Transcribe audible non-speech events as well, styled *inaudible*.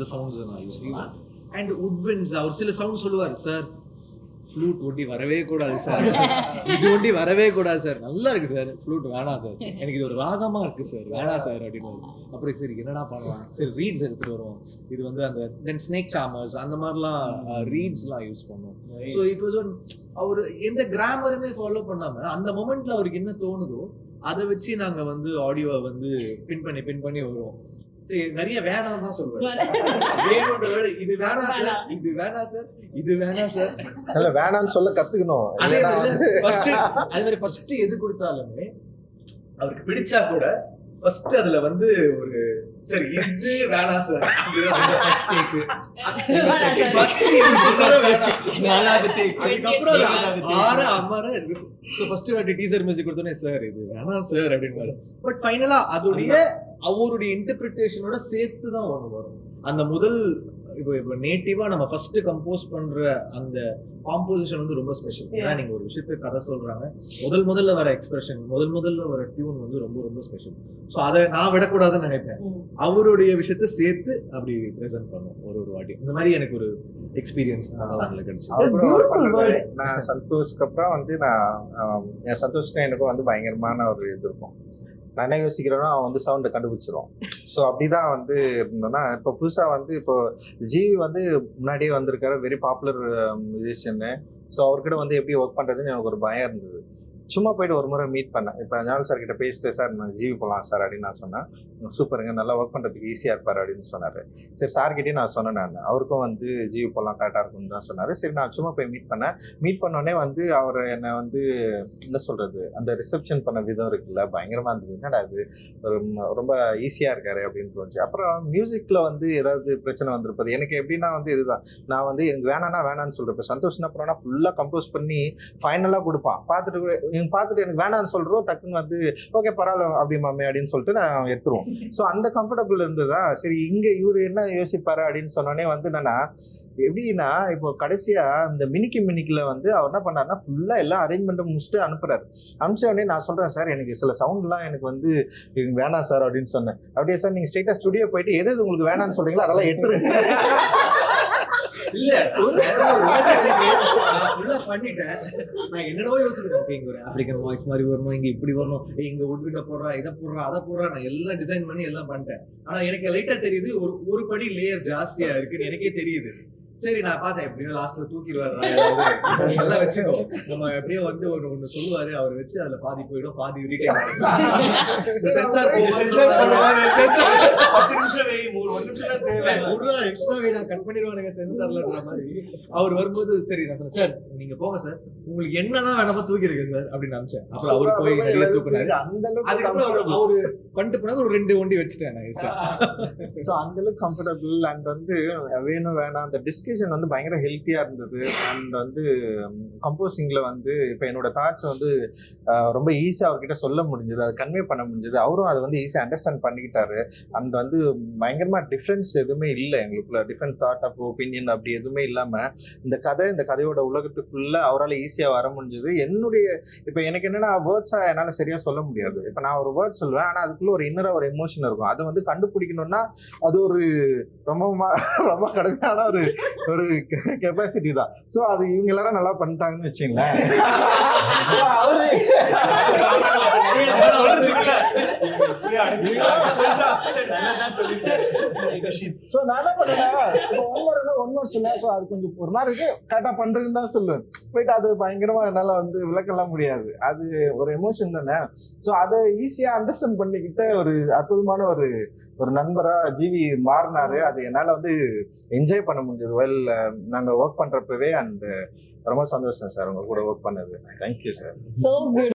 அந்த சவுண்ட்ஸ் நான் யூஸ் பண்ணுவேன் அண்ட் உட்வின்ஸ் அவர் சில சவுண்ட் சொல்லுவார் சார் ஃப்ளூட் ஒட்டி வரவே கூடாது சார் *laughs* இது ஒட்டி வரவே கூடாது சார் நல்லா இருக்கு சார் ஃப்ளூட் வேணாம் சார் எனக்கு இது ஒரு ராகமா இருக்கு சார் வேணாம் சார் அப்படின்னு. அப்புறம் சரி என்னடா பண்ணலாம் சரி ரீட்ஸ் எடுத்துட்டு வருவோம். இது வந்து அந்த தென் ஸ்னேக் சாமர்ஸ் அந்த மாதிரிலாம் ரீட்ஸ்லாம் யூஸ் பண்ணுவோம். So it was one hour எந்த கிராமருமே ஃபாலோ பண்ணாம அந்த மொமெண்ட்ல அவருக்கு என்ன தோணுதோ அதை வச்சு நாங்க வந்து ஆடியோவை வந்து பின் பண்ணி பின் பண்ணி வருவோம். நிறைய வேணாம் தான் சொல்லுவேன். இது வேணாம் சார் இது வேணாம் சார் இது வேணாம் சார். இல்ல வேணாம்னு சொல்ல கத்துக்கணும். அதே மாதிரி அதே மாதிரி ஃபர்ஸ்ட் எது கொடுத்தாலுமே அவருக்கு பிடிச்சா கூட ஃபர்ஸ்ட் அதுல வந்து ஒரு சரி இது வேணாம் சார். ஃபர்ஸ்ட் டேக் ஃபர்ஸ்ட் நாலாவது டேக் அதுக்கப்புறம் அது ஆறு அமர ஃபர்ஸ்ட் வாட்டி டீசர் மியூசிக் கொடுத்தோன்னே சார் இது வேணாம் சார் அப்படின்னு பட் ஃபைனலா அதோடைய அவருடைய இன்டர்பிரிட்டேஷனோட சேர்த்து தான் ஒன்று வரும். அந்த முதல் இப்போ இப்போ நேட்டிவா நம்ம ஃபர்ஸ்ட் கம்போஸ் பண்ற அந்த காம்போசிஷன் வந்து ரொம்ப ஸ்பெஷல் ஏன்னா நீங்க ஒரு விஷயத்துக்கு கதை சொல்றாங்க. முதல் முதல்ல வர எக்ஸ்பிரஷன் முதல் முதல்ல வர டியூன் வந்து ரொம்ப ரொம்ப ஸ்பெஷல் ஸோ அதை நான் விடக்கூடாதுன்னு நினைப்பேன். அவருடைய விஷயத்த சேர்த்து அப்படி ப்ரெசென்ட் பண்ணும் ஒரு ஒரு வாட்டி. இந்த மாதிரி எனக்கு ஒரு எக்ஸ்பீரியன்ஸ் நாங்கள் கிடைச்சு அவர் கூட Beautiful work பண்ணது, word. நான் சந்தோஷ்க்கு அப்புறம் வந்து நான் என் சந்தோஷ்க்கும் எனக்கும் வந்து பயங்கரமான ஒரு இது இருக்கும். நான் என்ன யோசிக்கிறேனோ அவன் வந்து சவுண்டை கண்டுபிடிச்சிருவான். ஸோ அப்படிதான் வந்து இருந்தோம்னா இப்போ புதுசாக வந்து இப்போ ஜிவி வந்து முன்னாடியே வந்திருக்காரு வெரி பாப்புலர் மியூசிஷியனு ஸோ அவர்கிட்ட வந்து எப்படி ஒர்க் பண்ணுறதுன்னு எனக்கு ஒரு பயம் இருந்தது. சும்மா போயிட்டு ஒரு முறை மீட் பண்ணேன். இப்போ ஞான சார் கிட்ட பேசிட்டு சார் நான் ஜிவி போகலாம் சார் அப்படின்னு நான் சொன்னேன். சூப்பருங்க. நல்லா ஒர்க் பண்ணுறதுக்கு ஈஸியாக இருப்பார் அப்படின்னு சொன்னார். சரி சார்கிட்டே நான் சொன்னேன் நான். அவருக்கும் வந்து ஜிவி போகலாம் கரெக்டாக இருக்கும்னு தான் சொன்னார். சரி நான் சும்மா போய் மீட் பண்ணேன். மீட் பண்ணோடனே வந்து அவர் என்னை வந்து என்ன சொல்கிறது அந்த ரிசப்ஷன் பண்ண விதம் இருக்குல்ல பயங்கரமாக இருந்தது. என்னடா இது? ரொம்ப ஈஸியாக இருக்காரு அப்படின்னு தோணுச்சு. அப்புறம் மியூசிக்கில் வந்து ஏதாவது பிரச்சனை வந்திருப்பது. எனக்கு எப்படின்னா வந்து இதுதான். நான் வந்து எனக்கு வேணான்னா வேணான்னு சொல்கிறேன் இப்போ சந்தோஷ் என்ன பண்ணுவேன்னா ஃபுல்லாக கம்போஸ் பண்ணி ஃபைனலாக கொடுப்பான். பார்த்துட்டு இவங்க பார்த்துட்டு எனக்கு வேணான்னு சொல்கிறோம் டக்குன்னு வந்து ஓகே பரவாயில்ல அப்படி மாமே அப்படின்னு சொல்லிட்டு நான் எடுத்துருவோம். *laughs* ஸோ அந்த கம்ஃபர்டபுள் இருந்ததா? சரி இங்கே இவர் என்ன யோசிப்பாரு அப்படின்னு சொன்னோடனே வந்து என்னன்னா எப்படின்னா இப்போ கடைசியா இந்த மினிக்கு மினிக்கில் வந்து அவர் என்ன பண்ணாருன்னா ஃபுல்லா எல்லா அரேஞ்ச்மெண்ட்டும் முடிச்சுட்டு அனுப்புறாரு. அனுப்பிச்ச உடனே நான் சொல்றேன் சார் எனக்கு சில சவுண்ட்லாம் எனக்கு வந்து வேணாம் சார் அப்படின்னு சொன்னேன். அப்படியே சார் நீங்க ஸ்ட்ரெயிட்டா ஸ்டுடியோ போயிட்டு எது எது உங்களுக்கு வேணாம்னு சொல்றீங்களோ அதெல்லாம் எடுத்துருங்க சார். *laughs* இல்ல நான் பண்ணிட்டேன். நான் என்னடோ யோசிக்கிறேன் ஓகே இங்க ஒரு ஆப்பிரிக்கன் வாய்ஸ் மாதிரி வரணும் இங்க இப்படி வரணும். இங்க உட்விட்ட போடுறா இதை போடுறா அதை போடுறா நான் எல்லாம் டிசைன் பண்ணி எல்லாம் பண்ணிட்டேன். ஆனா எனக்கு லைட்டா தெரியுது ஒரு ஒரு படி லேயர் ஜாஸ்தியா இருக்குன்னு எனக்கே தெரியுது. சரி நான் பார்த்தேன் எப்படியும் லாஸ்ட்ல தூக்கிடுவாரு எல்லாம் வச்சுக்கோ. *laughs* நம்ம எப்படியோ வந்து ஒண்ணு ஒண்ணு சொல்லுவாரு. அவர் வச்சு அதுல பாதி போயிடும் பாதி ரீடைன் சென்சார் சென்சார் பண்ணுவாங்க சென்சார் பத்து நிமிஷம் வை மூணு ஒரு நிமிஷம் தான் தேவை. எக்ஸ்ட்ரா வீடா கட் பண்ணிடுவானுங்க சென்சார்லன்ற மாதிரி. அவர் வரும்போது சரி நான் சொன்னேன் சார் நீங்க போங்க சார். உங்களுக்கு என்னதான் வேணாமோ தூக்கிருக்கு சார். அப்படின்னு நினைச்சேன் அப்புறம் அவர் போய் நிறைய தூக்குனாரு. அந்த அளவுக்கு அதுக்கப்புறம் அவரு பண்ணிட்டு போனாரு ஒரு ரெண்டு ஒண்டி வச்சுட்டேன் நான் *laughs* அந்த அளவுக்கு கம்ஃபர்டபுள் அண்ட் வந்து வேணும் வேணாம். அந்த டிஸ்கஷன் வந்து பயங்கர ஹெல்த்தியாக இருந்தது. அண்ட் வந்து கம்போசிங்கில் வந்து இப்போ என்னோட தாட்ஸ் வந்து ரொம்ப ஈஸியாக அவர்கிட்ட சொல்ல முடிஞ்சது. அதை கன்வே பண்ண முடிஞ்சது. அவரும் அதை வந்து ஈஸியாக அண்டர்ஸ்டாண்ட் பண்ணிக்கிட்டாரு. அண்ட் வந்து பயங்கரமாக டிஃப்ரென்ஸ் எதுவுமே இல்லை. எங்களுக்குள்ள டிஃப்ரெண்ட் தாட் ஆஃப் ஒப்பீனியன் அப்படி எதுவுமே இல்லாமல் இந்த கதை இந்த கதையோட உலகத்துக்குள்ளே அவரால் ஈஸியாக வர முடிஞ்சது. என்னுடைய இப்போ எனக்கு என்னென்னா வேர்ட்ஸாக என்னால் சரியாக சொல்ல முடியாது. இப்போ நான் ஒரு வேர்ட் சொல்லுவேன் ஆனால் அதுக்குள்ளே ஒரு இன்னராக ஒரு எமோஷன் இருக்கும். அதை வந்து கண்டுபிடிக்கணும்னா அது ஒரு ரொம்ப *laughs* ரொம்ப கடுமையான ஒரு ஒரு கெப்பாசிட்டி தான். ஸோ அது இவங்க எல்லாரும் நல்லா பண்ணிட்டாங்கன்னு வச்சுங்களேன். அவரு ஸோ நான் என்ன பண்ணுவேன் இப்போ ஒன் மோர் ஒன் மோர் சொன்னேன் ஸோ அது கொஞ்சம் ஒரு மாதிரி இருக்கு. கரெக்டாக பண்ணுறதுன்னு தான் சொல்லுவேன். போயிட்டு அது பயங்கரமா என்னால் வந்து விளக்கலாம் முடியாது. அது ஒரு எமோஷன் தானே? ஸோ அதை ஈஸியாக அண்டர்ஸ்டாண்ட் பண்ணிக்கிட்ட ஒரு அற்புதமான ஒரு ஒரு நண்பரா ஜிவி மாறினாரு. அது என்னால் வந்து என்ஜாய் பண்ண முடிஞ்சது. வெல் நாங்கள் ஒர்க் பண்ணுறப்பவே அண்ட் ரொம்ப சந்தோஷம் சார் உங்க கூட ஒர்க் பண்ணது. Thank you sir.